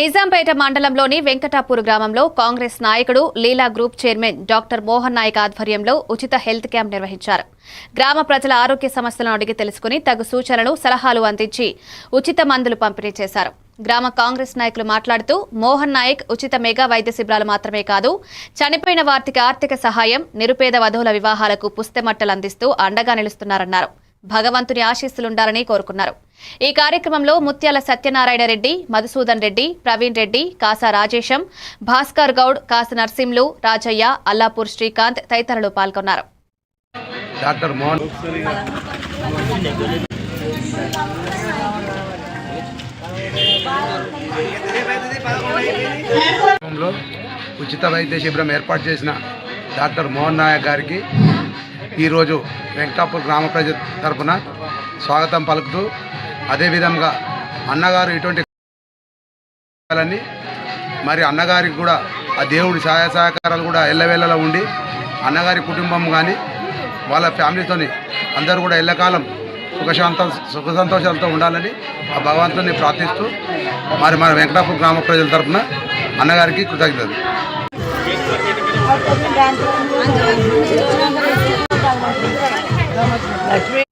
నిజాంపేట మండలంలోని వెంకటాపూర్ గ్రామంలో కాంగ్రెస్ నాయకుడు Leela group chairman doctor Mohan Nayak ఆధ్వర్యంలో ఉచిత హెల్త్ క్యాంప్ నిర్వహించారు. గ్రామ ప్రజల ఆరోగ్య సమస్యలను అడిగి తెలుసుకుని తగు సూచనలు సలహాలు అందించి ఉచిత మందులు పంపిణీ చేశారు. గ్రామ కాంగ్రెస్ నాయకులు మాట్లాడుతూ మోహన్ నాయక్ ఉచిత మెగా వైద్య శిబిరాలు మాత్రమే కాదు చనిపోయిన వారికి ఆర్థిక సహాయం నిరుపేద వధువుల వివాహాలకు పుస్తెమట్టలు అందిస్తూ అండగా నిలుస్తున్నారన్నారు. భగవంతుని ఆశీస్సులుండాలని కోరుకున్నారు. ఈ కార్యక్రమంలో ముత్యాల సత్యనారాయణ రెడ్డి మధుసూదన్ రెడ్డి ప్రవీణ్ రెడ్డి కాసా రాజేశం భాస్కర్ గౌడ్ కాస నర్సింలు రాజయ్య అల్లాపూర్ శ్రీకాంత్ తదితరులు పాల్గొన్నారు. డాక్టర్ మోహన్. లో ఉచిత వైద్య శిబిరం ఏర్పాటు చేసిన డాక్టర్ మోహన్ నాయక్ గారికి ఈరోజు వెంకటాపూర్ గ్రామ ప్రజల తరపున స్వాగతం పలుకుతూ అదేవిధంగా అన్నగారు ఇటువంటి మరి అన్నగారికి కూడా ఆ దేవుడి సహాయ సహకారాలు కూడా ఎల్లవేళలా ఉండి అన్నగారి కుటుంబం కానీ వాళ్ళ ఫ్యామిలీతోని అందరూ కూడా ఎల్లకాలం సుఖశాంతం సుఖ సంతోషాలతో ఉండాలని ఆ భగవంతుని ప్రార్థిస్తూ మరి మన వెంకటాపూర్ గ్రామ ప్రజల తరపున అన్నగారికి కృతజ్ఞతలు. లక్ష్మీ